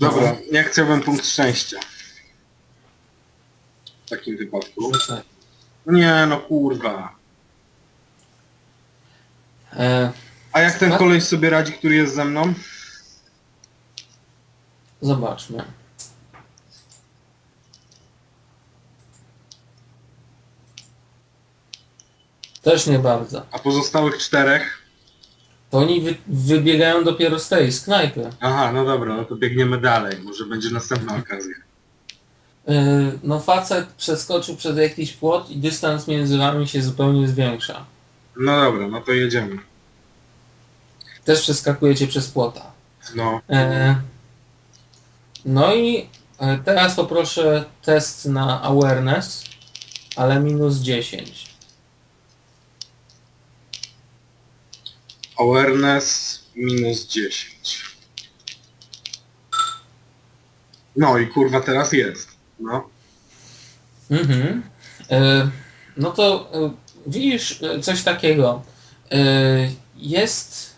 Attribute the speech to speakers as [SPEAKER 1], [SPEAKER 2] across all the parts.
[SPEAKER 1] Dobra, ja chciałbym punkt szczęścia. W takim wypadku.
[SPEAKER 2] Rzucaj.
[SPEAKER 1] Nie no kurwa.
[SPEAKER 2] E,
[SPEAKER 1] A jak ten koleś sobie radzi, który jest ze mną?
[SPEAKER 2] zobaczmy. Też nie bardzo.
[SPEAKER 1] A pozostałych czterech?
[SPEAKER 2] To oni wy, wybiegają dopiero z tej, z knajpy.
[SPEAKER 1] Aha, no dobra, no to biegniemy dalej. Może będzie następna okazja.
[SPEAKER 2] Yy, no facet przeskoczył przez jakiś płot i dystans między wami się zupełnie zwiększa.
[SPEAKER 1] No dobra, no to jedziemy.
[SPEAKER 2] Też przeskakujecie przez płota.
[SPEAKER 1] No.
[SPEAKER 2] E, no i e, teraz poproszę test na awareness, ale minus 10.
[SPEAKER 1] Awareness minus 10. No i kurwa teraz jest. No.
[SPEAKER 2] Mhm. E, no to e, widzisz e, coś takiego. E, jest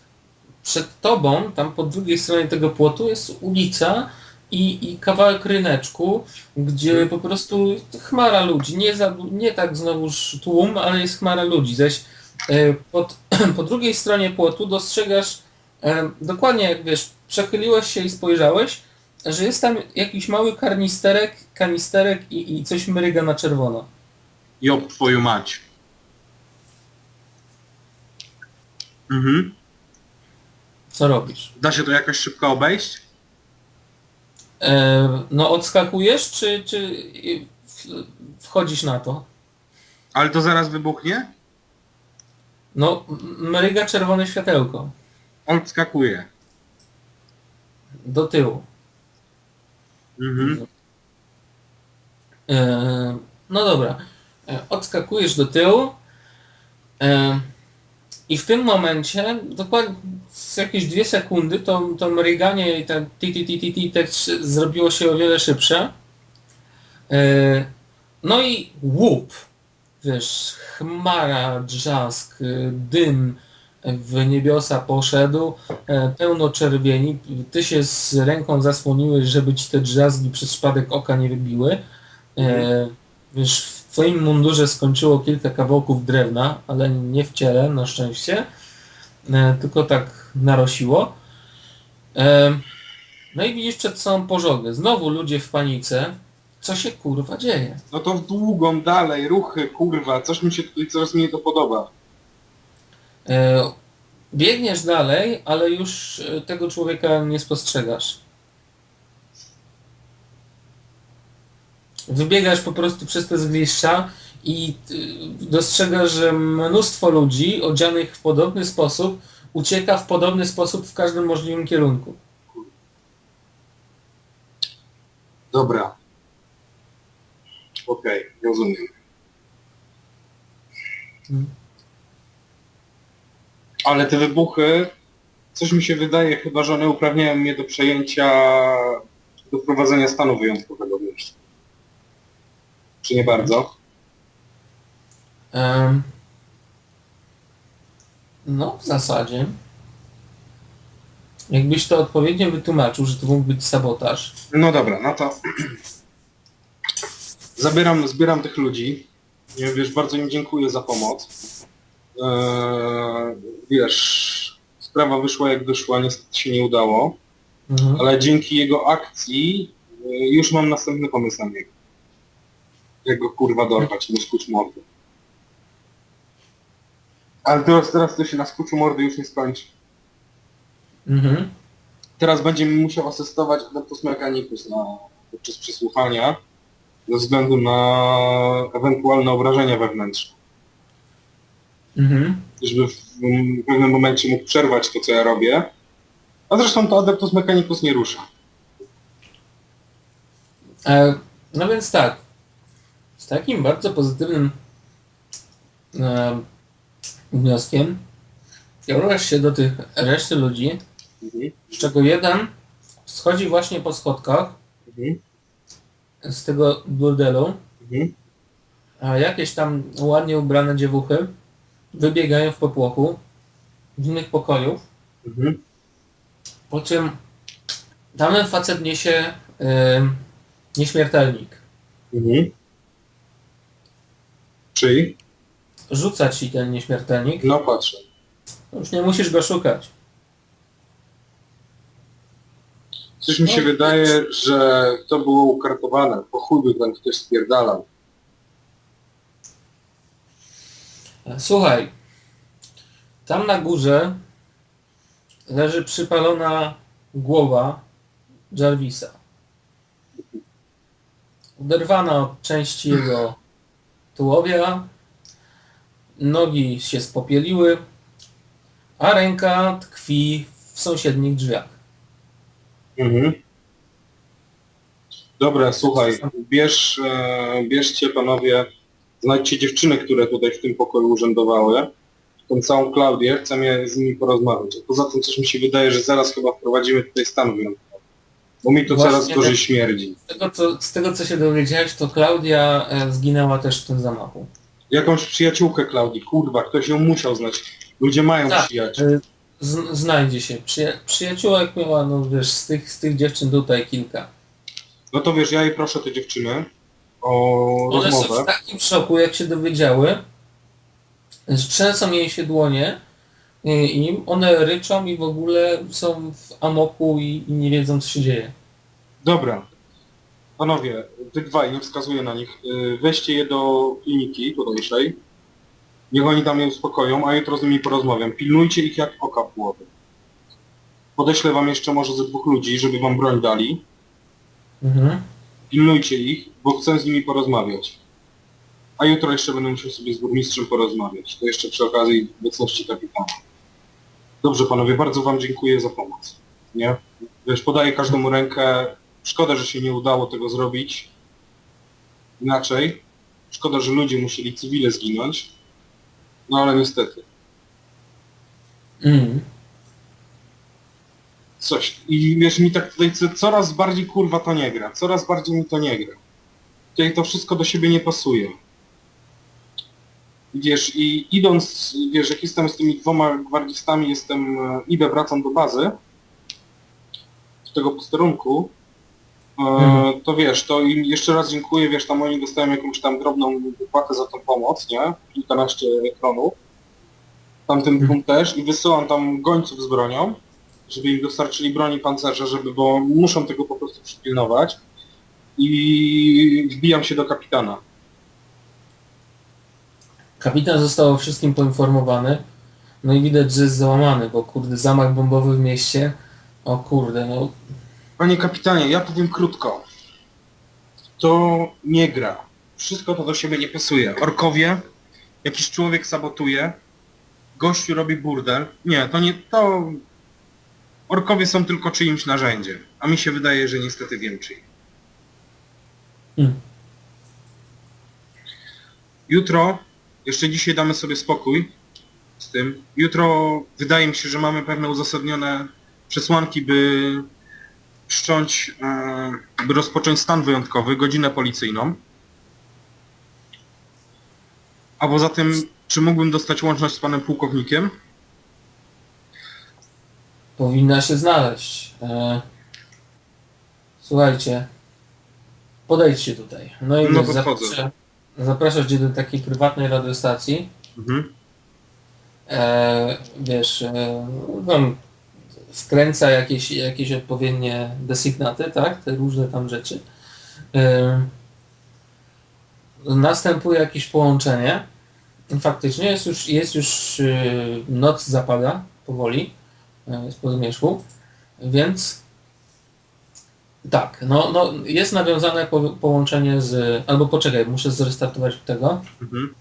[SPEAKER 2] przed tobą, tam po drugiej stronie tego płotu jest ulica i, i kawałek ryneczku, gdzie po prostu chmara ludzi. Nie, za, nie tak znowuż tłum, ale jest chmara ludzi. Zaś e, pod, po drugiej stronie płotu dostrzegasz e, dokładnie jak wiesz, przechyliłeś się i spojrzałeś, że jest tam jakiś mały karnisterek, kanisterek i, i coś mryga na czerwono.
[SPEAKER 1] Job twoją mać. Mhm.
[SPEAKER 2] Co robisz?
[SPEAKER 1] Da się to jakoś szybko obejść?
[SPEAKER 2] E, no odskakujesz, czy, czy wchodzisz na to?
[SPEAKER 1] Ale to zaraz wybuchnie?
[SPEAKER 2] No, mryga czerwone światełko.
[SPEAKER 1] Odskakuje.
[SPEAKER 2] Do tyłu.
[SPEAKER 1] Mhm.
[SPEAKER 2] E, no dobra. E, odskakujesz do tyłu. E, I w tym momencie, dokładnie z jakieś dwie sekundy, to, to mryganie i ten ti ti ti ti ti też zrobiło się o wiele szybsze. E, no i łup. Wiesz, chmara, drzask, y, dym w niebiosa poszedł, e, pełno czerwieni. Ty się z ręką zasłoniłeś, żeby ci te drzazgi przez szpadek oka nie wybiły. E, wiesz, w twoim mundurze skończyło kilka kawałków drewna, ale nie w ciele, na szczęście. E, tylko tak narosiło. No i widzisz przed sobą pożogę. Znowu ludzie w panice. Co się kurwa dzieje?
[SPEAKER 1] No to w długą, dalej, ruchy, kurwa, coś mi się tutaj coraz mniej to podoba.
[SPEAKER 2] E, biegniesz dalej, ale już e, tego człowieka nie spostrzegasz. Wybiegasz po prostu przez te zgliszcza i y, dostrzegasz, że mnóstwo ludzi odzianych w podobny sposób ucieka w podobny sposób w każdym możliwym kierunku.
[SPEAKER 1] Dobra. Okej, rozumiem.
[SPEAKER 2] Mm.
[SPEAKER 1] Ale te wybuchy, coś mi się wydaje, chyba że one uprawniają mnie do przejęcia, do wprowadzenia stanu wyjątkowego w mieście. Czy nie bardzo?
[SPEAKER 2] Em, no, w zasadzie. Jakbyś to odpowiednio wytłumaczył, że to mógł być sabotaż.
[SPEAKER 1] No dobra, no to zabieram, zbieram tych ludzi. Wiesz, bardzo im dziękuję za pomoc. Eee, wiesz, sprawa wyszła jak wyszła, niestety się nie udało,
[SPEAKER 2] Mhm.
[SPEAKER 1] ale dzięki jego akcji e, już mam następny pomysł na niego. Jak go kurwa dorwać, mu skuć mordy. Ale teraz, teraz to się na skuczu mordy już nie skończy.
[SPEAKER 2] Mhm.
[SPEAKER 1] Teraz będzie mi musiał asystować Adeptus Mechanicus na, podczas przesłuchania ze względu na ewentualne obrażenia wewnętrzne.
[SPEAKER 2] Mhm.
[SPEAKER 1] Żeby w pewnym momencie mógł przerwać to, co ja robię. A zresztą to Adeptus Mechanicus nie rusza.
[SPEAKER 2] E, no więc tak. Z takim bardzo pozytywnym e, wnioskiem kierujesz się do tych reszty ludzi,
[SPEAKER 1] Mhm.
[SPEAKER 2] z czego jeden schodzi właśnie po schodkach
[SPEAKER 1] Mhm.
[SPEAKER 2] Z tego burdelu,
[SPEAKER 1] Mhm.
[SPEAKER 2] a jakieś tam ładnie ubrane dziewuchy wybiegają w popłochu z innych pokojów,
[SPEAKER 1] Mhm.
[SPEAKER 2] po czym Tamten facet niesie e, nieśmiertelnik.
[SPEAKER 1] Mhm. Czyli?
[SPEAKER 2] Rzuca ci ten nieśmiertelnik.
[SPEAKER 1] No patrzę.
[SPEAKER 2] Już nie musisz go szukać.
[SPEAKER 1] Coś mi się
[SPEAKER 2] No,
[SPEAKER 1] wydaje, że to było ukartowane. Po chuj by tam ktoś spierdalał.
[SPEAKER 2] Słuchaj, tam na górze leży przypalona głowa Jarvisa. Oderwana od części jego tułowia, nogi się spopieliły, a ręka tkwi w sąsiednich drzwiach.
[SPEAKER 1] Mhm. Dobra, słuchaj, bierz, e, bierzcie panowie, znajdźcie dziewczyny, które tutaj w tym pokoju urzędowały, tą całą Klaudię, chcemy z nimi porozmawiać. A poza tym coś mi się wydaje, że zaraz chyba wprowadzimy tutaj stan wyjątkowy. Bo mi to
[SPEAKER 2] Właśnie
[SPEAKER 1] coraz gorzej
[SPEAKER 2] tak.
[SPEAKER 1] śmierdzi.
[SPEAKER 2] Z tego, co, z tego co się dowiedziałeś, to Klaudia e, zginęła też w tym zamachu.
[SPEAKER 1] Jakąś przyjaciółkę Klaudii, kurwa, ktoś ją musiał znać. Ludzie mają
[SPEAKER 2] Tak.
[SPEAKER 1] przyjaciół.
[SPEAKER 2] E, Z, znajdzie się. Przyja przyjaciółek miała, no wiesz, z tych, z tych dziewczyn tutaj kilka.
[SPEAKER 1] No to wiesz, ja jej proszę te dziewczyny o
[SPEAKER 2] One są
[SPEAKER 1] rozmowę.
[SPEAKER 2] w takim szoku, jak się dowiedziały, że trzęsą jej się dłonie i im, one ryczą i w ogóle są w amoku i, i nie wiedzą, co się dzieje.
[SPEAKER 1] Dobra. Panowie, tych dwaj, nie wskazuję na nich. Yy, Weźcie je do kliniki tutejszej. Niech oni tam je uspokoją, a jutro z nimi porozmawiam. Pilnujcie ich jak oka w głowie. Podeślę wam jeszcze może ze dwóch ludzi, żeby wam broń dali.
[SPEAKER 2] Mhm.
[SPEAKER 1] Pilnujcie ich, bo chcę z nimi porozmawiać. A jutro jeszcze będę musiał sobie z burmistrzem porozmawiać. To jeszcze przy okazji obecności kapitana. Dobrze panowie, bardzo wam dziękuję za pomoc. Nie? Wiesz, podaję każdemu rękę. Szkoda, że się nie udało tego zrobić. Inaczej. Szkoda, że ludzie musieli cywile zginąć. No ale niestety.
[SPEAKER 2] Mhm.
[SPEAKER 1] Coś. I wiesz, mi tak tutaj co- coraz bardziej kurwa to nie gra. Coraz bardziej mi to nie gra. Tutaj to wszystko do siebie nie pasuje. Wiesz, i idąc, wiesz, jak jestem z tymi dwoma gwardzistami, jestem, e, idę, wracam do bazy, do tego posterunku,
[SPEAKER 2] Mhm.
[SPEAKER 1] to wiesz, to im jeszcze raz dziękuję, wiesz, tam oni dostają jakąś tam drobną wypłatę za tą pomoc, nie? Kilkanaście ekranów.
[SPEAKER 2] Mhm.
[SPEAKER 1] mhm. też i wysyłam tam gońców z bronią, żeby im dostarczyli broni pancerza, żeby, bo muszą tego po prostu przypilnować. I wbijam się do kapitana.
[SPEAKER 2] Kapitan został o wszystkim poinformowany. No i widać, że jest załamany, bo kurde, zamach bombowy w mieście. O kurde, no
[SPEAKER 1] Panie kapitanie, ja powiem krótko. To nie gra. Wszystko to do siebie nie pasuje. Orkowie, jakiś człowiek sabotuje, gościu robi burdel. Nie, to nie to... Orkowie są tylko czyimś narzędziem, a mi się wydaje, że niestety wiem czyim.
[SPEAKER 2] Hmm.
[SPEAKER 1] Jutro, jeszcze dzisiaj damy sobie spokój z tym. Jutro wydaje mi się, że mamy pewne uzasadnione przesłanki, by wszcząć, e, by rozpocząć stan wyjątkowy, godzinę policyjną. A poza tym, czy mógłbym dostać łączność z panem pułkownikiem?
[SPEAKER 2] powinna się znaleźć. E, słuchajcie, podejdźcie tutaj. No i
[SPEAKER 1] No podchodzę.
[SPEAKER 2] zaproszę, zapraszasz cię do takiej prywatnej radiostacji.
[SPEAKER 1] Mhm.
[SPEAKER 2] E, wiesz, e, on wkręca jakieś, jakieś odpowiednie desygnaty, tak? Te różne tam rzeczy. Następuje jakieś połączenie. Faktycznie jest już, jest już e, noc zapada powoli, e, jest po zmierzchu, więc tak, no, no jest nawiązane po, połączenie z, albo poczekaj, muszę zrestartować tego.
[SPEAKER 1] Mhm.